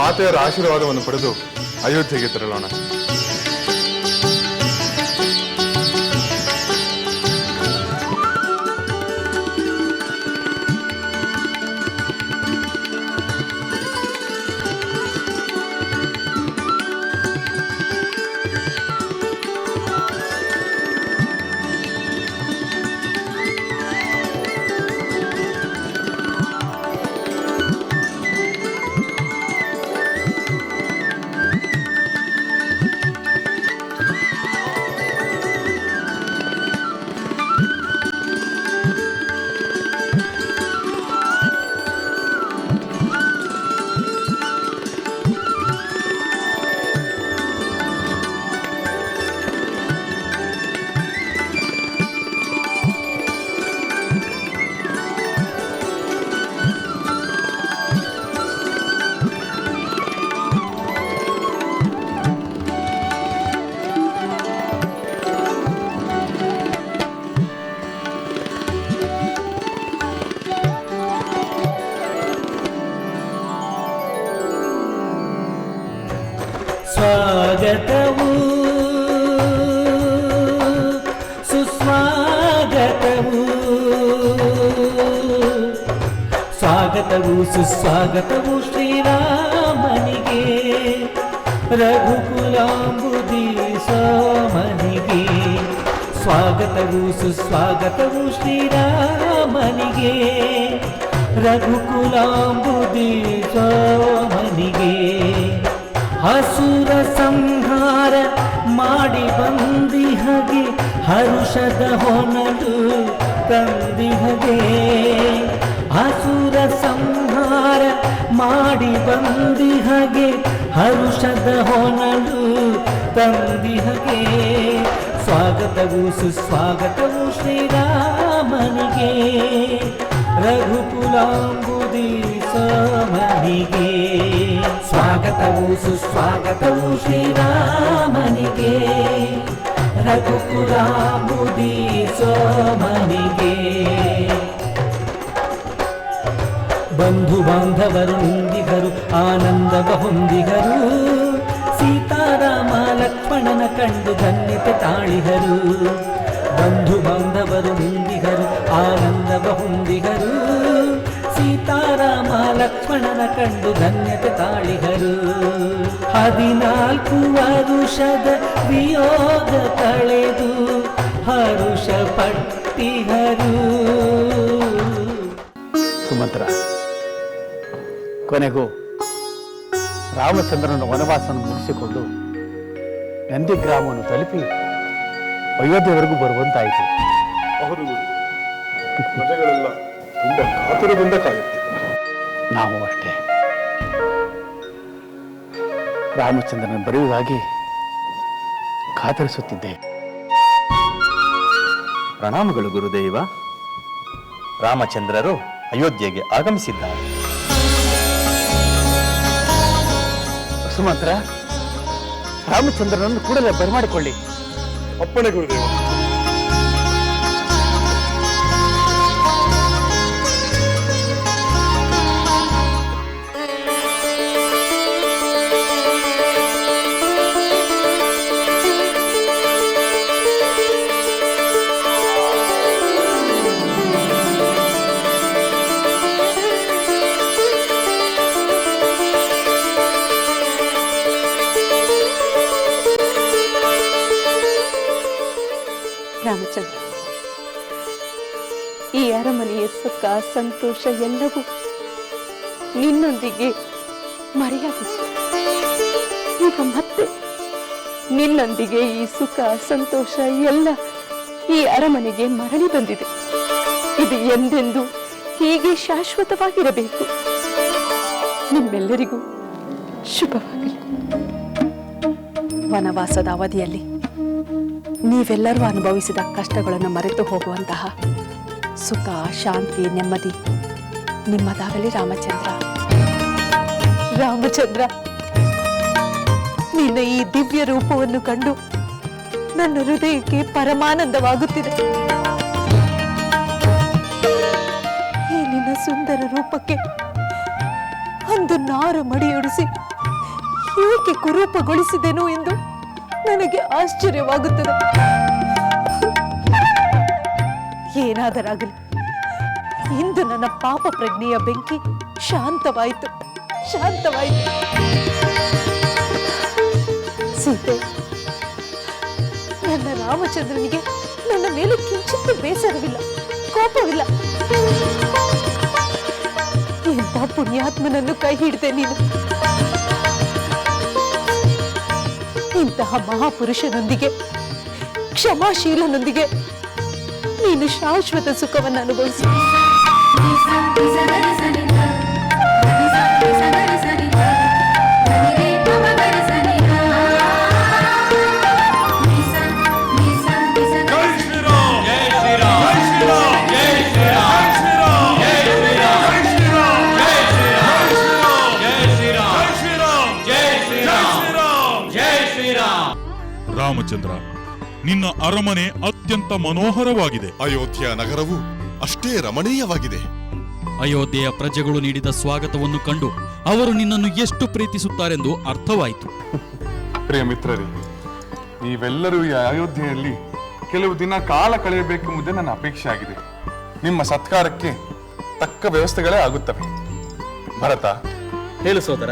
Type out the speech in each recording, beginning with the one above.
ಮಾತೆಯರ ಆಶೀರ್ವಾದವನ್ನು ಪಡೆದು ಅಯೋಧ್ಯೆಗೆ ತೆರಳೋಣ. ಸ್ವಾಗತವು, ಸುಸ್ವಾಗತವು ಶ್ರೀರಾಮನಿಗೆ. ರಘುಕುಲಾಂಬುದಿ ಸೋಮನಿಗೆ. ಸ್ವಾಗತವು, ಸುಸ್ವಾಗತವು ಶ್ರೀರಾಮನಿಗೆ. ರಘುಕುಲಾಂಬುದಿ ಸೋಮನಿಗೆ. ಹಸುರ ಸಂಹಾರ ಮಾಡಿ ಬಂದಿಹಗೆ, ಹರುಷದ ಹೊನಲು ತಂದಿಹಗೆ. ಹಸುರ ಸಂಹಾರ ಮಾಡಿ ಬಂದಿಹಗೆ, ಹರುಷದ ಹೊನಲು ತಂದಿಹಗೆ. ಸ್ವಾಗತವು ಸುಸ್ವಾಗತವು ಶ್ರೀರಾಮನಿಗೆ, ರಘುಕುಲಾಂಬುದಿ ಸೋಮನಿಗೆ. ಸ್ವಾಗತವು ಸುಸ್ವಾಗತವು ಶ್ರೀರಾಮನಿಗೆ, ರಘುಕುಲಾಂಬುದಿ ಸೋಮನಿಗೆ. ಬಂಧು ಬಾಂಧವರು ನಿಂದಿಗರು ಆನಂದವ ಹೊಂದಿಗರು ಸೀತಾರಾಮ ಲಕ್ಷ್ಮಣನ ಕಂಡು ಧನ್ಯತೆ ತಾಳಿದರು ಬಂಧು ಬಾಂಧವರು ನಿಂದಿಗರು ಆನಂದವ ಹೊಂದಿಗರು ಸೀತಾರಾಮ ಲಕ್ಷ್ಮಣನ ಕಂಡು ಧನ್ಯತೆ ತಾಳಿದರು ಹದಿನಾಲ್ಕು ವರುಷದ ವಿಯೋಗ ಕಳೆದು ಹರುಷ ಪಟ್ಟಿಗರು. ಸುಮಂತ್ರ ಕೊನೆಗೂ ರಾಮಚಂದ್ರನ ವನವಾಸವನ್ನು ಮುಗಿಸಿಕೊಂಡು ನಂದಿ ಗ್ರಾಮವನ್ನು ತಲುಪಿ ಅಯೋಧ್ಯೆವರೆಗೂ ಬರುವಂತಾಯಿತು. ಹೌದು ಪ್ರಜೆಗಳೆಲ್ಲ ತುಂಬಾ ಕಾತುರದಿಂದ ಕಾಯುತ್ತೆ ನಾವು ಅಷ್ಟೇ. ರಾಮಚಂದ್ರನ ಬರೆಯುವುದಾಗಿ ಕಾತರಿಸುತ್ತಿದ್ದೆ. ಪ್ರಣಾಮಗಳು ಗುರುದೇವ. ರಾಮಚಂದ್ರರು ಅಯೋಧ್ಯೆಗೆ ಆಗಮಿಸಿದ್ದಾರೆ. ಸುಮಂತ್ರ ರಾಮಚಂದ್ರನನ್ನು ಕೂಡಲೇ ಬರಮಾಡಿಕೊಳ್ಳಿ. ಅಪ್ಪಣೆ ಗುರುದೇವ ಈ ಅರಮನೆಯ ಸುಖ, ಸಂತೋಷ ಎಲ್ಲವೂ ನಿನ್ನೊಂದಿಗೆ ಮರೆಯಾಗಿತ್ತು. ಈಗ ಮತ್ತೆ ನಿನ್ನೊಂದಿಗೆ ಈ ಸುಖ, ಸಂತೋಷ ಎಲ್ಲ ಈ ಅರಮನೆಗೆ ಮರಳಿ ಬಂದಿದೆ. ಇದು ಎಂದೆಂದು ಹೀಗೆ ಶಾಶ್ವತವಾಗಿರಬೇಕು. ನಿಮ್ಮೆಲ್ಲರಿಗೂ ಶುಭವಾಗಲಿ. ವನವಾಸದ ಅವಧಿಯಲ್ಲಿ ನೀವೆಲ್ಲರೂ ಅನುಭವಿಸಿದ ಕಷ್ಟಗಳನ್ನು ಮರೆತು ಹೋಗುವಂತಹ ಸುಖ, ಶಾಂತಿ, ನೆಮ್ಮದಿ ನಿಮ್ಮದಾಗಲಿ ರಾಮಚಂದ್ರ. ರಾಮಚಂದ್ರ, ನಿನ್ನ ಈ ದಿವ್ಯ ರೂಪವನ್ನು ಕಂಡು ನನ್ನ ಹೃದಯಕ್ಕೆ ಪರಮಾನಂದವಾಗುತ್ತಿದೆ. ಈ ನಿನ್ನ ಸುಂದರ ರೂಪಕ್ಕೆ ಒಂದು ನಾರು ಮಡಿಯೊಡಿಸಿ ಏಕೆ ಕುರೂಪಗೊಳಿಸಿದೆನು ಎಂದು? ನನಗೆ ಆಶ್ಚರ್ಯವಾಗುತ್ತದೆ. ಏನಾದರಾಗಲಿ. ಇಂದು ನನ್ನ ಪಾಪ ಪ್ರಜ್ಞೆಯ ಬೆಂಕಿ ಶಾಂತವಾಯಿತು. ಶಾಂತವಾಯಿತು. ಸೀತೆ, ನನ್ನ ರಾಮಚಂದ್ರನಿಗೆ ನನ್ನ ಮೇಲೆ ಕಿಂಚಿತ್ತು ಬೇಸರವಿಲ್ಲ, ಕೋಪವಿಲ್ಲ. ಎಂಥ ಪುಣ್ಯಾತ್ಮನನ್ನು ಕೈ ಹಿಡಿದೆ ನೀನು. ಇಂತಹ ಮಹಾಪುರುಷನೊಂದಿಗೆ ಕ್ಷಮಾಶೀಲನೊಂದಿಗೆ ನೀನು ಶಾಶ್ವತ ಸುಖವನ್ನು ಅನುಭವಿಸಿ. ಅರಮನೆ ಅತ್ಯಂತ ಮನೋಹರವಾಗಿದೆ. ಅಯೋಧ್ಯ ನಗರವು ಅಷ್ಟೇ ರಮಣೀಯವಾಗಿದೆ. ಅಯೋಧ್ಯೆಯ ಪ್ರಜೆಗಳು ನೀಡಿದ ಸ್ವಾಗತವನ್ನು ಕಂಡು ಅವರು ನಿನ್ನನ್ನು ಎಷ್ಟು ಪ್ರೀತಿಸುತ್ತಾರೆಂದು ಅರ್ಥವಾಯಿತು. ಪ್ರಿಯ ಮಿತ್ರರೇ ನೀವೆಲ್ಲರೂ ಈ ಅಯೋಧ್ಯೆಯಲ್ಲಿ ಕೆಲವು ದಿನ ಕಾಲ ಕಳೆಯಬೇಕೆಂಬುದೇ ನನ್ನ ಅಪೇಕ್ಷೆ ಆಗಿದೆ. ನಿಮ್ಮ ಸತ್ಕಾರಕ್ಕೆ ತಕ್ಕ ವ್ಯವಸ್ಥೆಗಳೇ ಆಗುತ್ತವೆ. ಭರತ ಹೇಳು ಸೋದರ.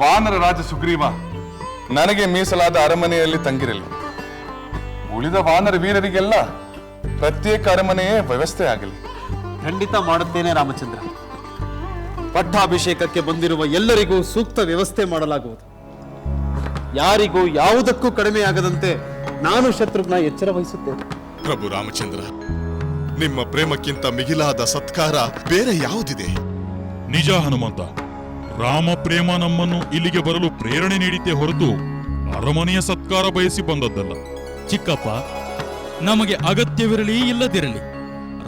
ವಾನರ ರಾಜ ಸುಗ್ರೀವ ನನಗೆ ಮೀಸಲಾದ ಅರಮನೆಯಲ್ಲಿ ತಂಗಿರಲಿ. ಉಳಿದ ವಾನರ ವೀರರಿಗೆಲ್ಲ ಪ್ರತ್ಯೇಕ ಅರಮನೆಯೇ ವ್ಯವಸ್ಥೆ ಆಗಲಿ. ಖಂಡಿತ ಮಾಡುತ್ತೇನೆ ರಾಮಚಂದ್ರ. ಪಟ್ಟಾಭಿಷೇಕಕ್ಕೆ ಬಂದಿರುವ ಎಲ್ಲರಿಗೂ ಸೂಕ್ತ ವ್ಯವಸ್ಥೆ ಮಾಡಲಾಗುವುದು. ಯಾರಿಗೂ ಯಾವುದಕ್ಕೂ ಕಡಿಮೆಯಾಗದಂತೆ ನಾನು ಶತ್ರುಘ್ನ ಎಚ್ಚರ ವಹಿಸುತ್ತೇನೆ. ಪ್ರಭು ರಾಮಚಂದ್ರ ನಿಮ್ಮ ಪ್ರೇಮಕ್ಕಿಂತ ಮಿಗಿಲಾದ ಸತ್ಕಾರ ಬೇರೆ ಯಾವುದಿದೆ? ನಿಜ ಹನುಮಂತ ರಾಮ ಪ್ರೇಮ ನಮ್ಮನ್ನು ಇಲ್ಲಿಗೆ ಬರಲು ಪ್ರೇರಣೆ ನೀಡಿದ್ದೇ ಹೊರತು ಅರಮನೆಯ ಸತ್ಕಾರ ಬಯಸಿ ಬಂದದ್ದಲ್ಲ. ಚಿಕ್ಕಪ್ಪ ನಮಗೆ ಅಗತ್ಯವಿರಲಿ ಇಲ್ಲದಿರಲಿ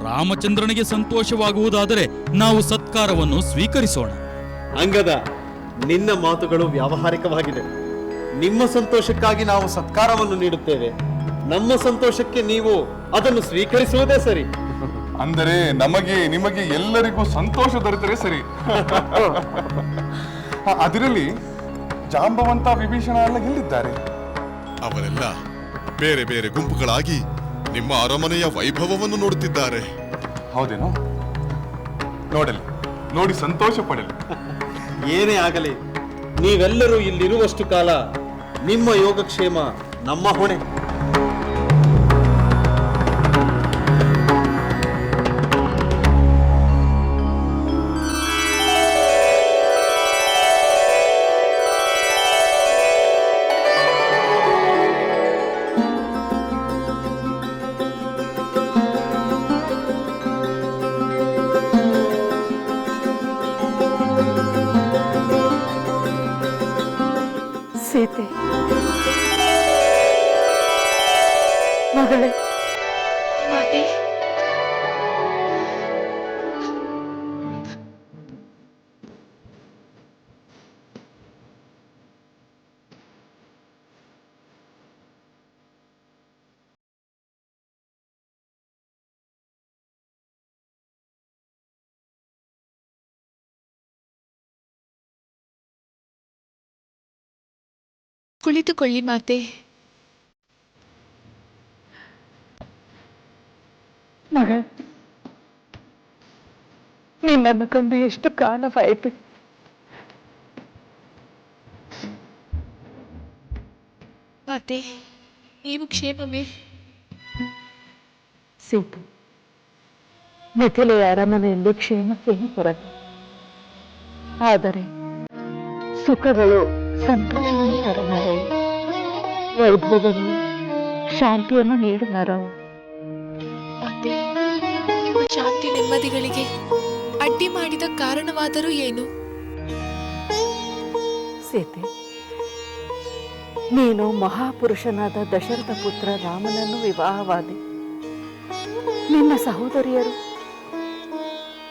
ರಾಮಚಂದ್ರನಿಗೆ ಸಂತೋಷವಾಗುವುದಾದರೆ ನಾವು ಸತ್ಕಾರವನ್ನು ಸ್ವೀಕರಿಸೋಣ. ಅಂಗದ ನಿನ್ನ ಮಾತುಗಳು ವ್ಯಾವಹಾರಿಕವಾಗಿದೆ. ನಿಮ್ಮ ಸಂತೋಷಕ್ಕಾಗಿ ನಾವು ಸತ್ಕಾರವನ್ನು ನೀಡುತ್ತೇವೆ. ನಮ್ಮ ಸಂತೋಷಕ್ಕೆ ನೀವು ಅದನ್ನು ಸ್ವೀಕರಿಸುವುದೇ ಸರಿ. ಅಂದರೆ ನಮಗೆ ನಿಮಗೆ ಎಲ್ಲರಿಗೂ ಸಂತೋಷ ದೊರೆತರೆ ಸರಿ. ಅದರಲ್ಲಿ ಜಾಂಬವಂತ ವಿಭೀಷಣ ಎಲ್ಲ ಎಲ್ಲಿದ್ದಾರೆ? ಅವರೆಲ್ಲ ಬೇರೆ ಬೇರೆ ಗುಂಪುಗಳಾಗಿ ನಿಮ್ಮ ಅರಮನೆಯ ವೈಭವವನ್ನು ನೋಡುತ್ತಿದ್ದಾರೆ. ಹೌದೇನೋ? ನೋಡಲಿ ನೋಡಿ ಸಂತೋಷ ಪಡಲಿ. ಏನೇ ಆಗಲಿ ನೀವೆಲ್ಲರೂ ಇಲ್ಲಿರುವಷ್ಟು ಕಾಲ ನಿಮ್ಮ ಯೋಗಕ್ಷೇಮ ನಮ್ಮ ಹೊಣೆ. ಕುಳಿತುಕೊಳ್ಳಿ ಮಾತೆ. ಮಗ ನಿನ್ನನ್ನು ಕಂಡು ಎಷ್ಟು ಕಾಲವಾಯಿತು ಮಾತೆ ನೀವು ಕ್ಷೇಮವೇ? ಸೀತೆ ಮಿಥಿಲೆಯ ಅರಮನೆಯಲ್ಲಿ ಕ್ಷೇಮಕ್ಕೇನು ಕೊರತೆ ಆದರೆ ಸುಖಗಳು ವೈಭವಗಳು ಶಾಂತಿಯನ್ನು ನಿಮ್ಮ ಶಾಂತಿ ನೆಮ್ಮದಿಗಳಿಗೆ ಅಡ್ಡಿ ಮಾಡಿದ ಕಾರಣವಾದರೂ ಏನು? ಸೀತೆ, ನೀನು ಮಹಾಪುರುಷನಾದ ದಶರಥ ಪುತ್ರ ರಾಮನನ್ನು ವಿವಾಹವಾದೆ. ನಿನ್ನ ಸಹೋದರಿಯರು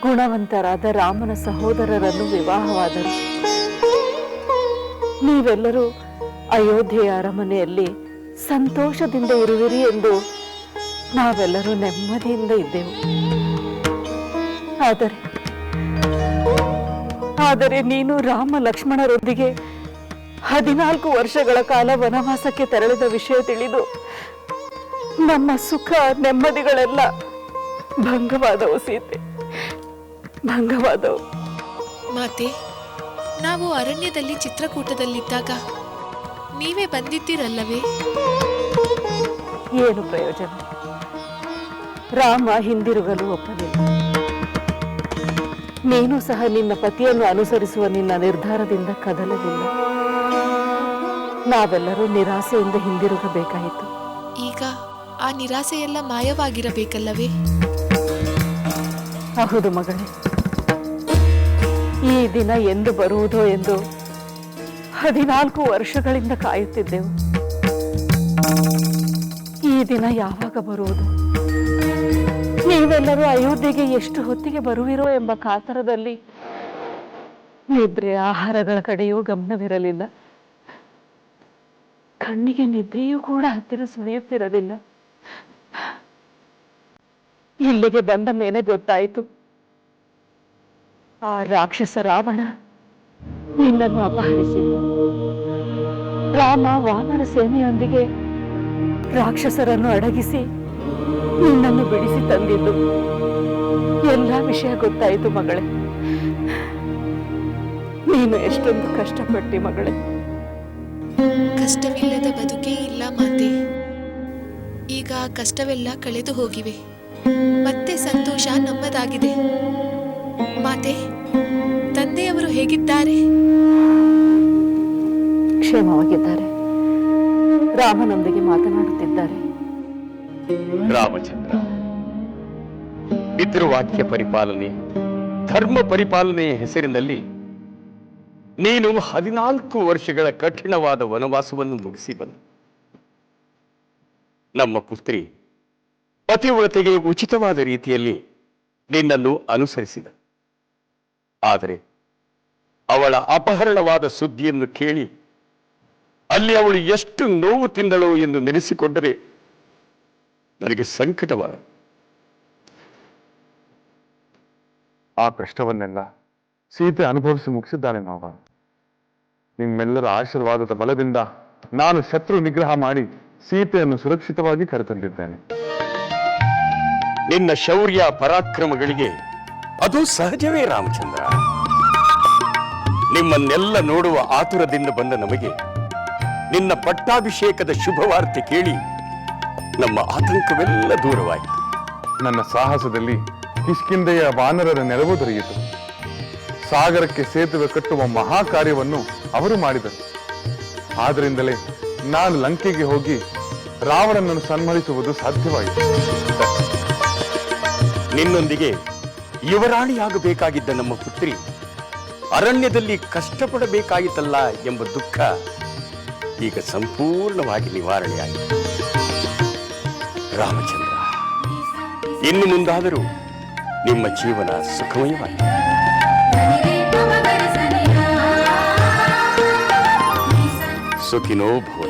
ಗುಣವಂತರಾದ ರಾಮನ ಸಹೋದರರನ್ನು ವಿವಾಹವಾದರು. ನೀವೆಲ್ಲರೂ ಅಯೋಧ್ಯೆಯ ಅರಮನೆಯಲ್ಲಿ ಸಂತೋಷದಿಂದ ಇರುವಿರಿ ಎಂದು ನಾವೆಲ್ಲರೂ ನೆಮ್ಮದಿಯಿಂದ ಇದ್ದೆವು. ಆದರೆ ಆದರೆ ನೀನು ರಾಮ ಲಕ್ಷ್ಮಣರೊಂದಿಗೆ ಹದಿನಾಲ್ಕು ವರ್ಷಗಳ ಕಾಲ ವನವಾಸಕ್ಕೆ ತೆರಳಿದ ವಿಷಯ ತಿಳಿದು ನಮ್ಮ ಸುಖ, ನೆಮ್ಮದಿಗಳೆಲ್ಲ ಭಂಗವಾದವು ಸೀತೆ. ಭಂಗವಾದವು. ಮಾತೆ ನಾವು ಅರಣ್ಯದಲ್ಲಿ ಚಿತ್ರಕೂಟದಲ್ಲಿದ್ದಾಗ ನೀವೇ ಬಂದಿದ್ದೀರಲ್ಲವೇ? ಏನು ಪ್ರಯೋಜನ? ರಾಮ ಹಿಂದಿರುಗಲು ಒಪ್ಪಲಿಲ್ಲ ನೀನು ಸಹ ನಿನ್ನ ಪತಿಯನ್ನು ಅನುಸರಿಸುವ ನಿನ್ನ ನಿರ್ಧಾರದಿಂದ ಕದಲಲಿಲ್ಲ. ನಾವೆಲ್ಲರೂ ನಿರಾಸೆಯಿಂದ ಹಿಂದಿರುಗಬೇಕಾಯಿತು. ಈಗ ಆ ನಿರಾಸೆಯೆಲ್ಲ ಮಾಯವಾಗಿರಬೇಕಲ್ಲವೇ? ಹೌದು ಮಗಳೇ. ಈ ದಿನ ಎಂದು ಬರುವುದೋ ಎಂದು ಹದಿನಾಲ್ಕು ವರ್ಷಗಳಿಂದ ಕಾಯುತ್ತಿದ್ದೆವು. ಈ ದಿನ ಯಾವಾಗ ಬರುವುದು? ನೀವೆಲ್ಲರೂ ಅಯೋಧ್ಯೆಗೆ ಎಷ್ಟು ಹೊತ್ತಿಗೆ ಬರುವಿರೋ ಎಂಬ ಕಾತರದಲ್ಲಿ ನಿದ್ರೆ ಆಹಾರಗಳ ಕಡೆಯೂ ಗಮನವಿರಲಿಲ್ಲ. ಕಣ್ಣಿಗೆ ನಿದ್ರೆಯೂ ಕೂಡ ಹತ್ತಿರ ಸುಳಿಯುತ್ತಿರಲಿಲ್ಲ. ಇಲ್ಲಿಗೆ ಬಂದ ಮೇಲೆ ಗೊತ್ತಾಯಿತು. ಆ ರಾಕ್ಷಸ ರಾವಣ. ನಿನ್ನನ್ನು ಅಪಹರಿಸಿದ ರಾಮ ವಾಮನ ಸೇನೆಯೊಂದಿಗೆ ರಾಕ್ಷಸರನ್ನು ಅಡಗಿಸಿ ನಿನ್ನನ್ನು ಬಿಡಿಸಿ ತಂದಿದ್ದು. ಎಲ್ಲ ವಿಷಯ ಗೊತ್ತಾಯಿತು ಮಗಳೇ. ನೀನು ಎಷ್ಟೊಂದು ಕಷ್ಟಪಟ್ಟಿ ಮಗಳೇ. ಕಷ್ಟವಿಲ್ಲದ ಬದುಕೇ ಇಲ್ಲ ಮಾತೆ. ಈಗ ಕಷ್ಟವೆಲ್ಲ ಕಳೆದು ಹೋಗಿವೆ. ಮತ್ತೆ ಸಂತೋಷ ನಮ್ಮದಾಗಿದೆ. ಮಾತೆ ತಂದೆಯವರು ಹೇಗಿದ್ದಾರೆ? ಕ್ಷೇಮವಾಗಿದ್ದಾರೆ. ರಾಮನೊಂದಿಗೆ ಮಾತನಾಡುತ್ತಿದ್ದಾರೆ. ರಾಮಚಂದ್ರ ಪಿತೃವಾಕ್ಯ ಪರಿಪಾಲನೆ ಧರ್ಮ ಪರಿಪಾಲನೆಯ ಹೆಸರಿನಲ್ಲಿ ನೀನು ಹದಿನಾಲ್ಕು ವರ್ಷಗಳ ಕಠಿಣವಾದ ವನವಾಸವನ್ನು ಮುಗಿಸಿ ಬಂದು. ನಮ್ಮ ಪುತ್ರಿ ಪತಿವ್ರತೆಗೆ ಉಚಿತವಾದ ರೀತಿಯಲ್ಲಿ ನಿನ್ನನ್ನು ಅನುಸರಿಸಿದ. ಆದರೆ ಅವಳ ಅಪಹರಣವಾದ ಸುದ್ದಿಯನ್ನು ಕೇಳಿ ಅಲ್ಲಿ ಅವಳು ಎಷ್ಟು ನೋವು ತಿಂದಳು ಎಂದು ನೆನೆಸಿಕೊಂಡರೆ ನನಗೆ ಸಂಕಟವ. ಆ ಕಷ್ಟವನ್ನೆಲ್ಲ ಸೀತೆ ಅನುಭವಿಸಿ ಮುಗಿಸಿದ್ದಾನೆ ಮಾವ. ನಿಮ್ಮೆಲ್ಲರ ಆಶೀರ್ವಾದದ ಬಲದಿಂದ ನಾನು ಶತ್ರು ನಿಗ್ರಹ ಮಾಡಿ ಸೀತೆಯನ್ನು ಸುರಕ್ಷಿತವಾಗಿ ಕರೆತಂದಿದ್ದೇನೆ. ನಿನ್ನ ಶೌರ್ಯ ಪರಾಕ್ರಮಗಳಿಗೆ ಅದು ಸಹಜವೇ ರಾಮಚಂದ್ರ. ನಿಮ್ಮನ್ನೆಲ್ಲ ನೋಡುವ ಆತುರದಿಂದ ಬಂದ ನಮಗೆ ನಿನ್ನ ಪಟ್ಟಾಭಿಷೇಕದ ಶುಭವಾರ್ತೆ ಕೇಳಿ ನಮ್ಮ ಆತಂಕವೆಲ್ಲ ದೂರವಾಯಿತು. ನನ್ನ ಸಾಹಸದಲ್ಲಿ ಕಿಷ್ಕಿಂದೆಯ ವಾನರರ ನೆರವು ದೊರೆಯಿತು. ಸಾಗರಕ್ಕೆ ಸೇತುವೆ ಕಟ್ಟುವ ಮಹಾ ಕಾರ್ಯವನ್ನು ಅವರು ಮಾಡಿದರು. ಆದ್ದರಿಂದಲೇ ನಾನು ಲಂಕೆಗೆ ಹೋಗಿ ರಾವಣನನ್ನು ಸನ್ಮಾನಿಸುವುದು ಸಾಧ್ಯವಾಯಿತು. ನಿನ್ನೊಂದಿಗೆ ಯುವರಾಣಿಯಾಗಬೇಕಾಗಿದ್ದ ನಮ್ಮ ಪುತ್ರಿ ಅರಣ್ಯದಲ್ಲಿ ಕಷ್ಟಪಡಬೇಕಾಯಿತಲ್ಲ ಎಂಬ ದುಃಖ ಈಗ ಸಂಪೂರ್ಣವಾಗಿ ನಿವಾರಣೆಯಾಗಿದೆ. ರಾಮಚಂದ್ರ ಇನ್ನು ಮುಂದಾದರೂ ನಿಮ್ಮ ಜೀವನ ಸುಖಮಯವಾಗಿದೆ. ಸುಖಿನೋ ಭವ.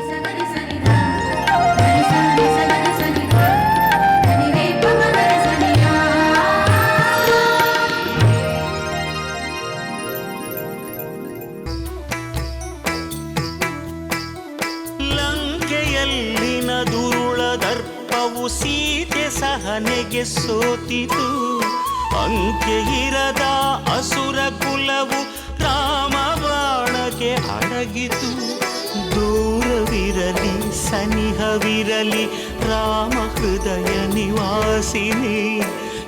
ಸಹನೆಗೆ ಸೋತಿತು. ಅಂಕೆ ಇರದ ಅಸುರ ಕುಲವು ರಾಮ ಬಾಣಕ್ಕೆ ಅಡಗಿತು. ದೂರವಿರಲಿ, ಸನಿಹವಿರಲಿ, ರಾಮ ಹೃದಯ ನಿವಾಸಿನಿ.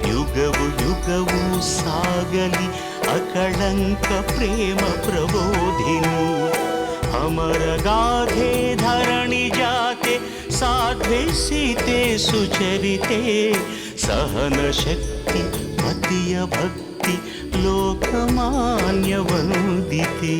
ಯುಗವು ಯುಗವು ಸಾಗಲಿ, ಅಕಳಂಕ ಪ್ರೇಮ ಪ್ರಬೋಧಿನಿ. ಅಮರ ಗಾಧೆ ಧರಣಿ ಜಾತೆ ಸಾಧ್ವೆ ಸೀತೆ సహన శక్తి మతీయ భక్తి లోకమాన్య వందితే